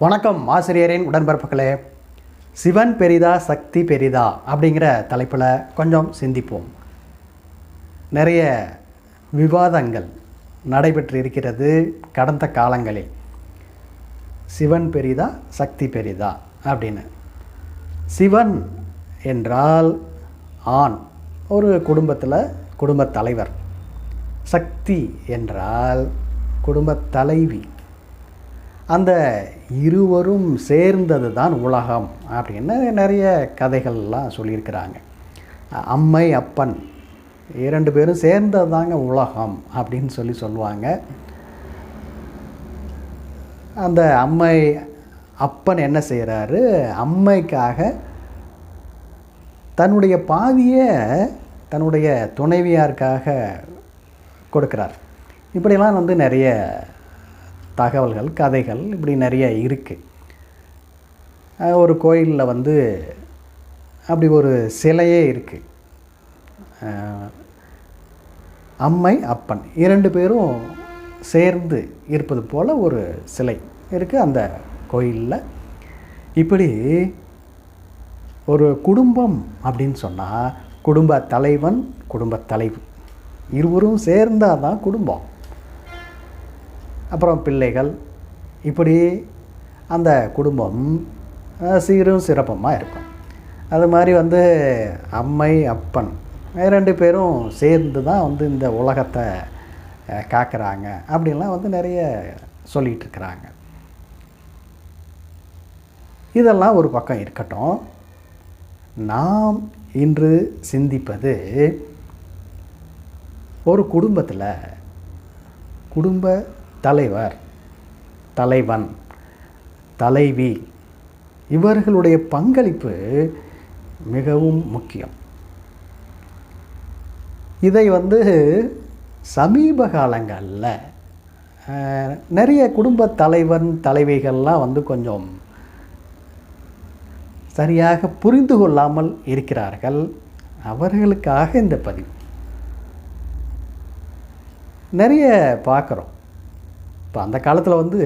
வணக்கம் ஆசிரியரின் உடன்பிறப்புகளே. சிவன் பெரிதா சக்தி பெரிதா அப்படிங்கிற தலைப்பில் கொஞ்சம் சிந்திப்போம். நிறைய விவாதங்கள் நடைபெற்று இருக்கிறது கடந்த காலங்களில். சிவன் பெரிதா சக்தி பெரிதா அப்படின்னு. சிவன் என்றால் ஆண். ஒரு குடும்பத்தில் குடும்பத் தலைவர். சக்தி என்றால் குடும்பத் தலைவி. அந்த இருவரும் சேர்ந்தது தான் உலகம் அப்படின்னு நிறைய கதைகள்லாம் சொல்லியிருக்கிறாங்க. அம்மை அப்பன் இரண்டு பேரும் சேர்ந்தது தாங்க உலகம் அப்படின்னு சொல்லி சொல்லுவாங்க. அந்த அம்மை அப்பன் என்ன செய்கிறாரு அம்மைக்காக தன்னுடைய பாதியை தன்னுடைய துணைவியாருக்காக கொடுக்கிறார். இப்படிலாம் வந்து நிறைய தகவல்கள் கதைகள் இப்படி நிறைய இருக்குது ஒரு கோயிலில் வந்து அப்படி ஒரு சிலையே இருக்குது அம்மை அப்பன் இரண்டு பேரும் சேர்ந்து இருப்பது போல் ஒரு சிலை இருக்குது அந்த கோயிலில். இப்படி ஒரு குடும்பம் அப்படின்னு சொன்னால் குடும்ப தலைவன் குடும்ப தலைவு. இருவரும் சேர்ந்தால் தான் குடும்பம். அப்புறம் பிள்ளைகள். இப்படி அந்த குடும்பம் சீரும் சிறப்பமாக இருக்கும். அது மாதிரி வந்து அம்மை அப்பன் ரெண்டு பேரும் சேர்ந்து தான் வந்து இந்த உலகத்தை காக்கிறாங்க. அப்படின்லாம் வந்து நிறைய சொல்லிகிட்ருக்குறாங்க இதெல்லாம் ஒரு பக்கம் இருக்கட்டும். நாம் இன்று சிந்திப்பது ஒரு குடும்பத்தில் குடும்ப தலைவர் தலைவன் தலைவி. இவர்களுடைய பங்களிப்பு மிகவும் முக்கியம். இதை வந்து சமீப காலங்களில் நிறைய குடும்ப தலைவன் தலைவிகள்லாம் வந்து கொஞ்சம் சரியாக புரிந்து கொள்ளாமல் இருக்கிறார்கள். அவர்களுக்காக இந்த பதிவு. நிறைய பார்க்குறோம். இப்போ அந்த காலத்தில் வந்து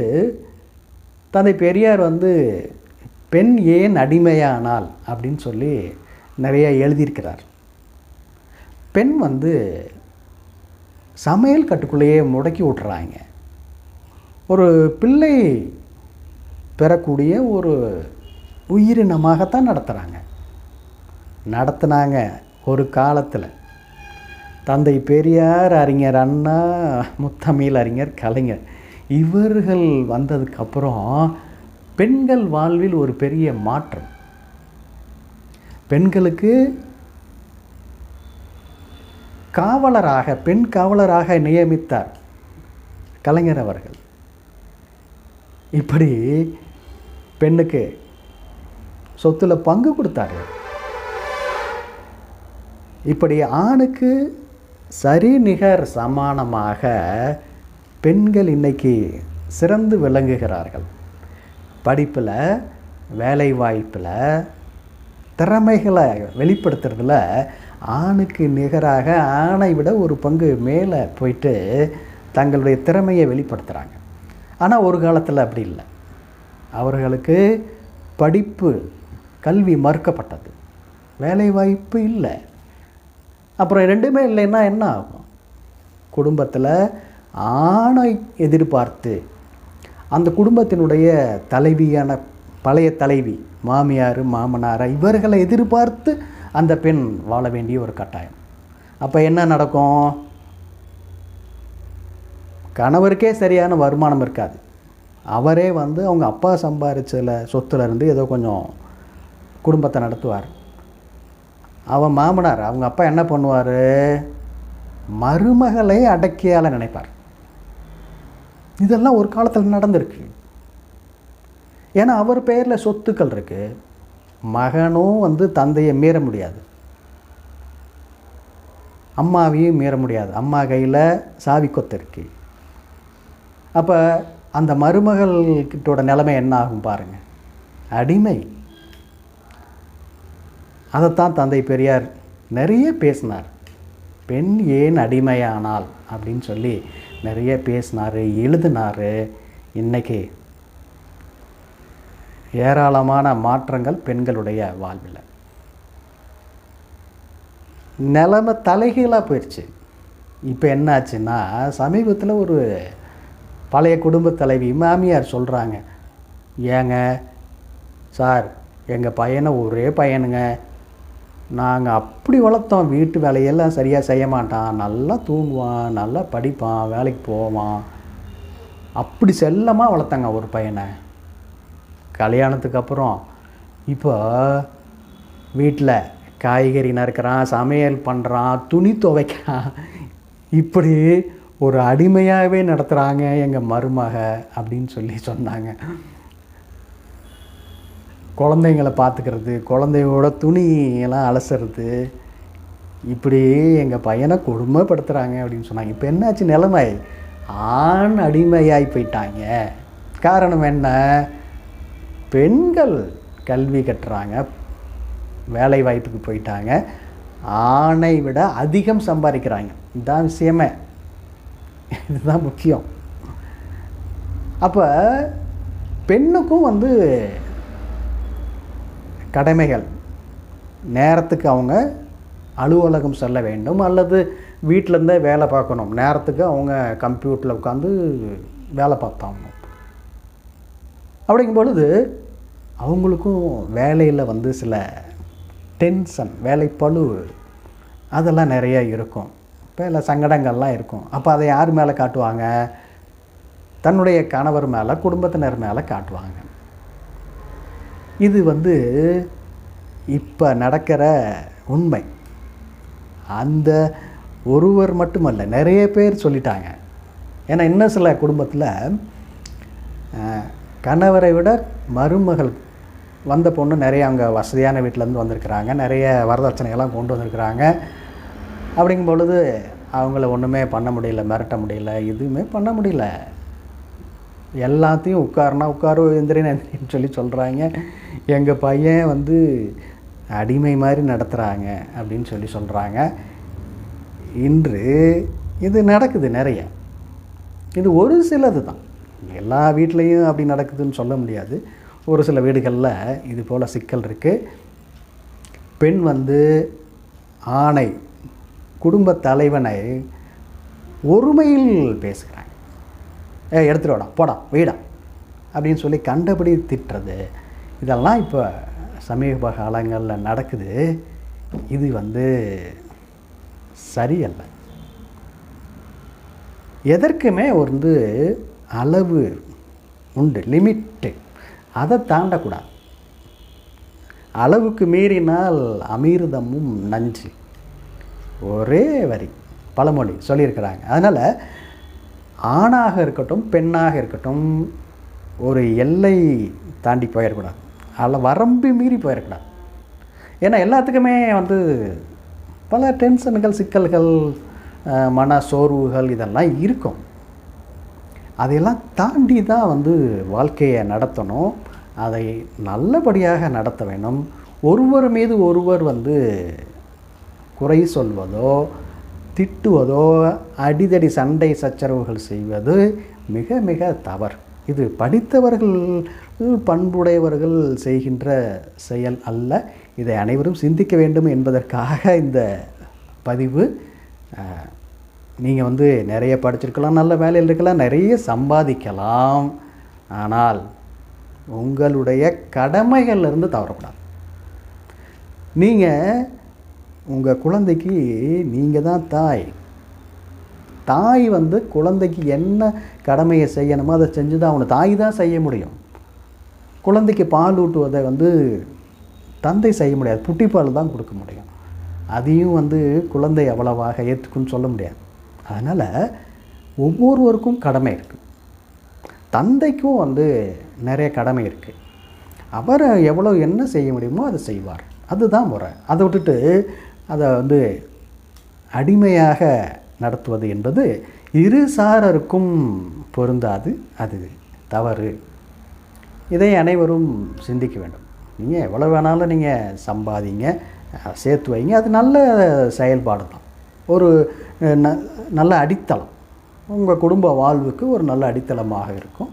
தந்தை பெரியார் வந்து பெண் ஏன் அடிமையானால்? அப்படின்னு சொல்லி நிறைய எழுதியிருக்கிறார். பெண் வந்து சமையல் கட்டுக்குள்ளேயே முடக்கி விட்டுறாங்க. ஒரு பிள்ளை பெறக்கூடிய ஒரு உயிரினமாகத்தான் நடத்துகிறாங்க நடத்துனாங்க ஒரு காலத்தில். தந்தை பெரியார் அறிஞர் அண்ணா முத்தமிழ் அறிஞர் கலைஞர். இவர்கள் வந்ததுக்கப்புறம் பெண்கள் வாழ்வில் ஒரு பெரிய மாற்றம். பெண்களுக்கு காவலராக பெண் காவலராக நியமித்தார் கலைஞர் அவர்கள். இப்படி பெண்ணுக்கு சொத்துல பங்கு கொடுத்தாரு இப்படி ஆணுக்கு சரி நிகர் சமானமாக பெண்கள் இன்றைக்கி சிறந்து விளங்குகிறார்கள். படிப்பில் வேலை வாய்ப்பில் திறமைகளை வெளிப்படுத்துறதுல ஆணுக்கு நிகராக ஆணை விட ஒரு பங்கு மேலே போயிட்டு தங்களுடைய திறமையை வெளிப்படுத்துகிறாங்க ஆனால் ஒரு காலத்தில் அப்படி இல்லை. அவர்களுக்கு படிப்பு கல்வி மறுக்கப்பட்டது. வேலை வாய்ப்பு இல்லை. அப்புறம் ரெண்டுமே இல்லைன்னா என்ன ஆகும்? குடும்பத்தில் ஆணை எதிர்பார்த்து அந்த குடும்பத்தினுடைய தலைவியான பழைய தலைவி மாமியார் மாமனார் இவர்களை எதிர்பார்த்து அந்த பெண் வாழ வேண்டிய ஒரு கட்டாயம். அப்போ என்ன நடக்கும்? கணவருக்கே சரியான வருமானம் இருக்காது. அவரே வந்து அவங்க அப்பா சம்பாரிச்சதில் சொத்துல இருந்து ஏதோ கொஞ்சம் குடும்பத்தை நடத்துவார். அவன் மாமனார் அவங்க அப்பா என்ன பண்ணுவார்? மருமகளை அடக்கியால நினைப்பார். இதெல்லாம் ஒரு காலத்தில் நடந்திருக்கு. ஏன்னா அவர் பேரில் சொத்துக்கள் இருக்குது மகனும் வந்து தந்தையை மீற முடியாது. அம்மாவையும் மீற முடியாது. அம்மா கையில் சாவி கொத்து இருக்கு. அப்போ அந்த மருமகள்கிட்டோட நிலைமை என்ன ஆகும் பாருங்கள் அடிமை. அதைத்தான் தந்தை பெரியார் நிறைய பேசினார். பெண் ஏன் அடிமையானால் அப்படின்னு சொல்லி நிறைய பேசினார் எழுதினார். இன்றைக்கி ஏராளமான மாற்றங்கள் பெண்களுடைய வாழ்வில். நிலைமை தலைகீழாக போயிடுச்சு இப்போ என்ன ஆச்சுன்னா சமீபத்தில் ஒரு பழைய குடும்ப தலைவி மாமியார் சொல்கிறாங்க ஏங்க சார் எங்கள் பையனை ஒரே பையனுங்க. நாங்கள் அப்படி வளர்த்தோம். வீட்டு வேலையெல்லாம் சரியாக செய்ய மாட்டான். நல்லா தூங்குவான். நல்லா படிப்பான். வேலைக்கு போவான். அப்படி செல்லமாக வளர்த்தாங்க ஒரு பையனை. கல்யாணத்துக்கு அப்புறம். இப்போ வீட்டில் காய்கறி நறுக்கிறான் சமையல் பண்ணுறான் துணி துவைக்கிறான். இப்படி ஒரு அடிமையாகவே நடத்துகிறாங்க எங்கள் மருமக அப்படின்னு சொல்லி சொன்னாங்க. குழந்தைங்கள பார்த்துக்கிறது குழந்தையோட துணியெல்லாம் அலசுறது. இப்படி எங்கள் பையனை கொடுமைப்படுத்துகிறாங்க அப்படின்னு சொன்னாங்க. இப்போ என்னாச்சு நிலைமை? ஆண் அடிமையாகி போயிட்டாங்க. காரணம் என்ன? பெண்கள் கல்வி கட்டுறாங்க வேலை வாய்ப்புக்கு போயிட்டாங்க. ஆணை விட அதிகம் சம்பாதிக்கிறாங்க. இதுதான் விஷயமே. இதுதான் முக்கியம். அப்போ பெண்ணுக்கும் வந்து கடமைகள். நேரத்துக்கு அவங்க அலுவலகம் செல்ல வேண்டும் அல்லது வீட்டிலேருந்தே வேலை பார்க்கணும். நேரத்துக்கு அவங்க கம்ப்யூட்டரில் உட்காந்து வேலை பார்த்தாகணும். அப்படிங்கும் பொழுது அவங்களுக்கும் வேலையில் வந்து சில டென்ஷன் வேலைப்பளு அதெல்லாம் நிறைய இருக்கும். வேலை சங்கடங்கள்லாம் இருக்கும். அப்போ அதை யார் மேலே காட்டுவாங்க? தன்னுடைய கணவர் மேலே குடும்பத்தினர் மேலே காட்டுவாங்க. இது வந்து இப்போ நடக்கிற உண்மை. அந்த ஒருவர் மட்டுமல்ல நிறைய பேர் சொல்லிட்டாங்க. ஏன்னா இன்னும் சில குடும்பத்தில் கணவரை விட மருமகள் வந்த பொண்ணு நிறைய அவங்க வசதியான வீட்டிலேருந்து வந்திருக்கிறாங்க. நிறைய வரதட்சணைகள்லாம் கொண்டு வந்திருக்கிறாங்க. அப்படிங்கும் பொழுது அவங்கள ஒன்றுமே பண்ண முடியல மிரட்ட முடியல எதுவுமே பண்ண முடியல. எல்லாத்தையும் உட்காருனா உட்காரு எந்திரின்னு எந்திரின்னு சொல்லி சொல்கிறாங்க எங்கள் பையன் வந்து அடிமை மாதிரி நடத்துகிறாங்க அப்படின்னு சொல்லி சொல்கிறாங்க இன்று இது நடக்குது நிறைய. இது ஒரு சிலது தான். எல்லா வீட்லேயும் அப்படி நடக்குதுன்னு சொல்ல முடியாது. ஒரு சில வீடுகளில் இது போல் சிக்கல் இருக்குது பெண் வந்து ஆணை குடும்ப தலைவனை ஒருமையில் பேசுகிறாங்க ஏ எடுத்துட்டு போடா வைடா அப்படின்னு சொல்லி கண்டபடி திட்டுறது. இதெல்லாம் இப்போ சமீப காலங்களில் நடக்குது. இது வந்து சரியல்ல. எதற்குமே வந்து அளவு உண்டு லிமிட்டு. அதை தாண்டக்கூடாது. அளவுக்கு மீறினால் அமிர்தமும் நஞ்சு. ஒரே வரி பழமொழி சொல்லியிருக்கிறாங்க. அதனால் ஆணாக இருக்கட்டும் பெண்ணாக இருக்கட்டும் ஒரு எல்லை தாண்டி போயிடக்கூடாது. அதில் வரம்பு மீறி போயிடக்கூடாது. ஏன்னா எல்லாத்துக்குமே வந்து பல டென்ஷன்கள் சிக்கல்கள் மன சோர்வுகள் இதெல்லாம் இருக்கும். அதையெல்லாம் தாண்டி தான் வந்து வாழ்க்கையை நடத்தணும். அதை நல்லபடியாக நடத்த வேணும் ஒருவர் மீது ஒருவர் வந்து குறை சொல்வதோ திட்டுவதோ அடிதடி சண்டை சச்சரவுகள் செய்வது மிக மிக தவறு. இது படித்தவர்கள் பண்புடையவர்கள் செய்கின்ற செயல் அல்ல. இதை அனைவரும் சிந்திக்க வேண்டும் என்பதற்காக இந்த பதிவு. நீங்கள் வந்து நிறைய படிச்சிருக்கலாம் நல்ல வேலையில் இருக்கலாம் நிறைய சம்பாதிக்கலாம். ஆனால் உங்களுடைய கடமைகள்லேருந்து தவறக்கூடாது. நீங்கள் உங்கள் குழந்தைக்கு நீங்கள் தான் தாய். தாய் வந்து குழந்தைக்கு என்ன கடமையை செய்யணுமோ அதை செஞ்சு தான் அவனை தாய் தான் செய்ய முடியும். குழந்தைக்கு பால் ஊட்டுவதை வந்து தந்தை செய்ய முடியாது. புட்டிப்பால் தான் கொடுக்க முடியும். அதையும் வந்து குழந்தை அவ்வளவாக ஏற்றுக்குன்னு சொல்ல முடியாது. அதனால் ஒவ்வொருவருக்கும் கடமை இருக்குது தந்தைக்கும் வந்து நிறைய கடமை இருக்குது அவர் எவ்வளோ என்ன செய்ய முடியுமோ அதை செய்வார். அதுதான் முறை. அதை விட்டுட்டு அதை வந்து அடிமையாக நடத்துவது என்பது இரு சாரருக்கும் பொருந்தாது அது தவறு. இதை அனைவரும் சிந்திக்க வேண்டும். நீங்கள் எவ்வளோ வேணாலும் நீங்கள் சம்பாதிங்க சேர்த்து வைங்க அது நல்ல செயல்பாடு தான். ஒரு ந- நல்ல அடித்தளம். உங்கள் குடும்ப வாழ்வுக்கு ஒரு நல்ல அடித்தளமாக இருக்கும்.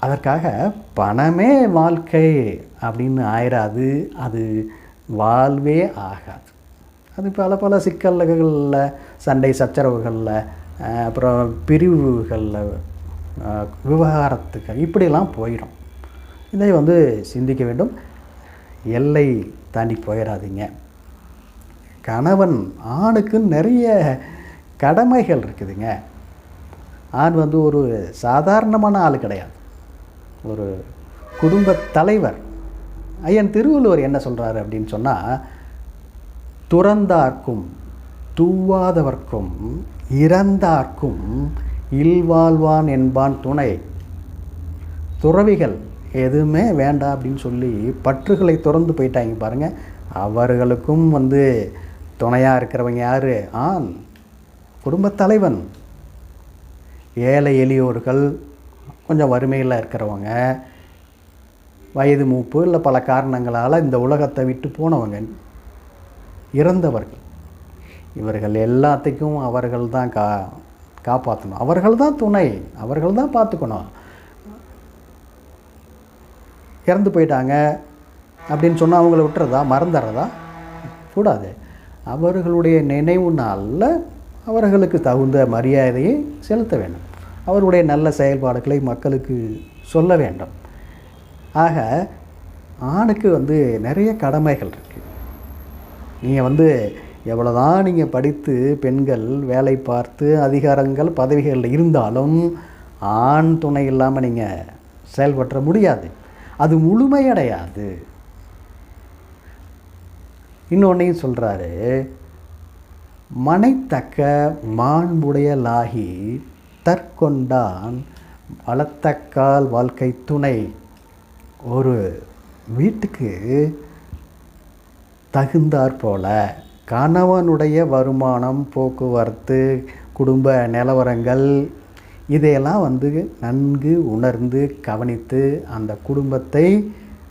அதற்காக பணமே வாழ்க்கை அப்படின்னு ஆயிராது அது வாழ்வே ஆகாது. அது பல பல சிக்கல்களில் சண்டை சச்சரவுகளில் அப்புறம் பிரிவுகளில் விவகாரத்துக்கள் விவகாரத்துக்கு இப்படிலாம் போயிடும். இதை வந்து சிந்திக்க வேண்டும். எல்லை தாண்டி போயிடாதீங்க. கணவன் ஆணுக்கு நிறைய கடமைகள் இருக்குதுங்க. ஆண் வந்து ஒரு சாதாரணமான ஆள் கிடையாது. ஒரு குடும்ப தலைவர். ஐயன் திருவள்ளுவர் என்ன சொல்கிறாரு அப்படின்னு சொன்னால் துறந்தார்க்கும் தூவாதவர்க்கும் இறந்தார்க்கும் இல்வாழ்வான் என்பான் துணை. துறவிகள் எதுவுமே வேண்டாம் அப்படின்னு சொல்லி பற்றுகளை திறந்து போயிட்டாங்க பாருங்கள் அவர்களுக்கும் வந்து துணையாக இருக்கிறவங்க யார்? ஆண். குடும்பத் தலைவன். ஏழை எளியோர்கள் கொஞ்சம் வறுமையில் இருக்கிறவங்க வயது மூப்பு இல்லை பல காரணங்களால் இந்த உலகத்தை விட்டு போனவங்க. இறந்தவர்கள் இவர்கள் எல்லாத்துக்கும் அவர்கள் தான் கா காப்பாற்றணும். அவர்கள் தான் துணை. அவர்கள் தான் பார்த்துக்கணும். இறந்து போயிட்டாங்க அப்படின்னு சொன்னால் அவங்கள விட்டுறதா? மறந்துடுறதா? கூடாது அவர்களுடைய நினைவு நாளில் அவர்களுக்கு தகுந்த மரியாதையை செலுத்த வேண்டும். அவருடைய நல்ல செயல்பாடுகளை மக்களுக்கு சொல்ல வேண்டும். ஆக ஆணுக்கு வந்து நிறைய கடமைகள் இருக்குது நீங்கள் வந்து எவ்வளோதான் நீங்கள் படித்து பெண்கள் வேலை பார்த்து அதிகாரங்கள் பதவிகளில் இருந்தாலும் ஆண் துணை இல்லாமல் நீங்கள் செயல்பற்ற முடியாது. அது முழுமையடையாது. இன்னொன்னையும் சொல்கிறாரு மனைத்தக்க மாண்புடையலாகி தற்கொண்டான் வளத்தக்கால் வாழ்க்கை துணை. ஒரு வீட்டுக்கு தகுந்தாற் போல கணவனுடைய வருமானம் போக்குவரத்து குடும்ப நிலவரங்கள் இதையெல்லாம் வந்து நன்கு உணர்ந்து கவனித்து அந்த குடும்பத்தை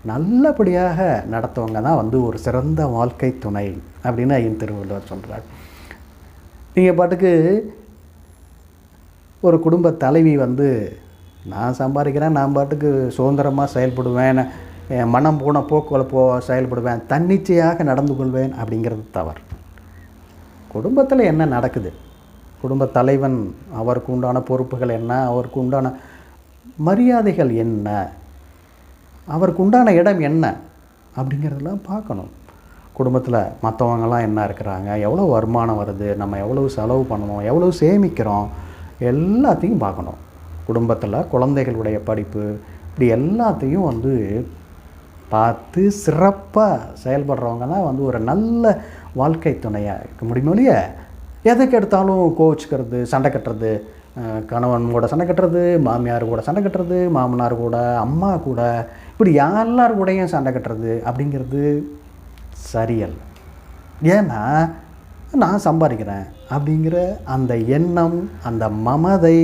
நல்லபடியாக நடத்துவங்க தான் வந்து ஒரு சிறந்த வாழ்க்கை துணை அப்படின்னு ஐயன் திருவள்ளுவர் சொல்கிறார் நீங்கள் பாட்டுக்கு ஒரு குடும்ப தலைவி வந்து நான் சம்பாதிக்கிறேன் நான் பாட்டுக்கு சுதந்திரமாக செயல்படுவேன் மனம் போன போக்குவரத்து போ செயல்படுவேன் தன்னிச்சையாக நடந்து கொள்வேன் அப்படிங்கிறது தவறு. குடும்பத்தில் என்ன நடக்குது? குடும்ப தலைவன் அவருக்கு உண்டான பொறுப்புகள் என்ன? அவருக்கு உண்டான மரியாதைகள் என்ன? அவருக்கு உண்டான இடம் என்ன? அப்படிங்கிறதெல்லாம் பார்க்கணும். குடும்பத்தில் மற்றவங்கெல்லாம் என்ன இருக்கிறாங்க? எவ்வளோ வருமானம் வருது? நம்ம எவ்வளவு செலவு பண்ணணும்? எவ்வளவு சேமிக்கிறோம்? எல்லாத்தையும் பார்க்கணும். குடும்பத்தில் குழந்தைகளுடைய படிப்பு இப்படி எல்லாத்தையும் வந்து பார்த்து சிறப்பாக செயல்படுறவங்க தான் வந்து ஒரு நல்ல வாழ்க்கை துணையாக இருக்க முடியுமோ இல்லையா? எதுக்கு எடுத்தாலும் கோவிச்சுக்கிறது சண்டை கட்டுறது கணவன் கூட சண்டை கட்டுறது மாமியார் கூட சண்டை கட்டுறது மாமனார் கூட அம்மா கூட இப்படி எல்லார் கூடயும் சண்டை கட்டுறது அப்படிங்கிறது சரியல்ல. ஏன்னா நான் சம்பாதிக்கிறேன் அப்படிங்கிற அந்த எண்ணம் அந்த மமதை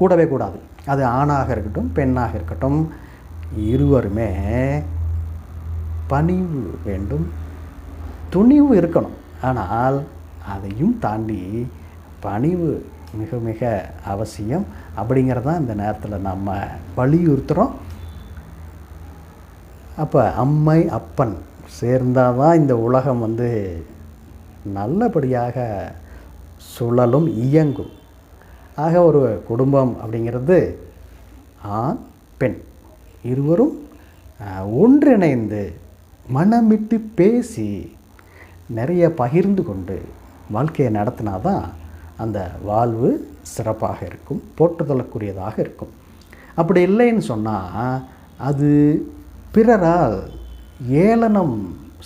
கூடவே கூடாது. அது ஆணாக இருக்கட்டும் பெண்ணாக இருக்கட்டும் இருவருமே பணிவு வேண்டும் துணிவு இருக்கணும். ஆனால் அதையும் தாண்டி பணிவு மிக மிக அவசியம். அப்படிங்கிறதான் இந்த நேரத்தில் நம்ம வலியுறுத்துகிறோம் அப்போ அம்மை அப்பன் சேர்ந்தால் தான் இந்த உலகம் வந்து நல்லபடியாக சுழலும் இயங்கும். ஆக ஒரு குடும்பம் அப்படிங்கிறது ஆண் பெண் இருவரும் ஒன்றிணைந்து மனமிட்டு பேசி நிறைய பகிர்ந்து கொண்டு வாழ்க்கையை நடத்தினா தான் அந்த வாழ்வு சிறப்பாக இருக்கும் போற்றுதலுக்குரியதாக இருக்கும். அப்படி இல்லைன்னு சொன்னால் அது பிறரால் ஏளனம்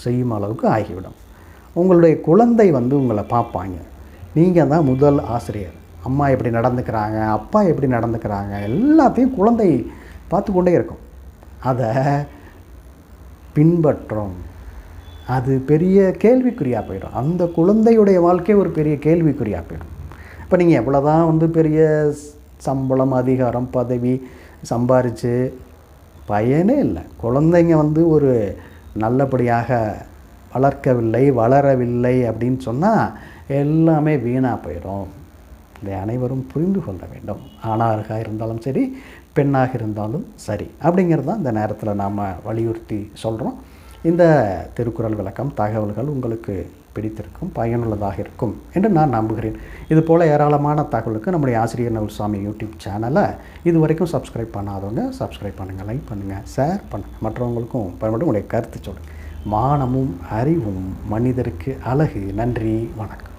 செய்யும் அளவுக்கு ஆகிவிடும். உங்களுடைய குழந்தை வந்து உங்களை பார்ப்பாங்க. நீங்கள் தான் முதல் ஆசிரியர். அம்மா எப்படி நடந்துக்கிறாங்க அப்பா எப்படி நடந்துக்கிறாங்க எல்லாத்தையும் குழந்தை பார்த்து கொண்டே இருக்கும். அதை பின்பற்றும். அது பெரிய கேள்விக்குறியாக போயிடும். அந்த குழந்தையுடைய வாழ்க்கை ஒரு பெரிய கேள்விக்குறியாக போயிடும். இப்போ நீங்கள் எவ்வளோ தான் வந்து பெரிய சம்பளம் அதிகாரம் பதவி சம்பாரித்து பயனே இல்லை. குழந்தைங்க வந்து ஒரு நல்லபடியாக வளர்க்கவில்லை வளரவில்லை அப்படின்னு சொன்னால் எல்லாமே வீணாக போயிடும். இதை அனைவரும் புரிந்து கொள்ள வேண்டும். ஆணாக இருந்தாலும் சரி பெண்ணாக இருந்தாலும் சரி. அப்படிங்கிறது தான் இந்த நேரத்தில் நாம் வலியுறுத்தி சொல்கிறோம் இந்த திருக்குறள் விளக்கம் தகவல்கள் உங்களுக்கு பிடித்திருக்கும் பயனுள்ளதாக இருக்கும் என்று நான் நம்புகிறேன். இது போல் ஏராளமான தகவலுக்கு நம்முடைய ஆசிரியர் நவல்சாமி யூடியூப் சேனலை இது வரைக்கும் சப்ஸ்கிரைப் பண்ணாதவங்க சப்ஸ்கிரைப் பண்ணுங்கள் லைக் பண்ணுங்கள் ஷேர் பண்ணுங்கள் மற்றவங்களுக்கும் பயன்படும் உங்களுடைய கருத்து சொல்லுங்கள் மானமும் அறிவும் மனிதருக்கு அழகு. நன்றி வணக்கம்.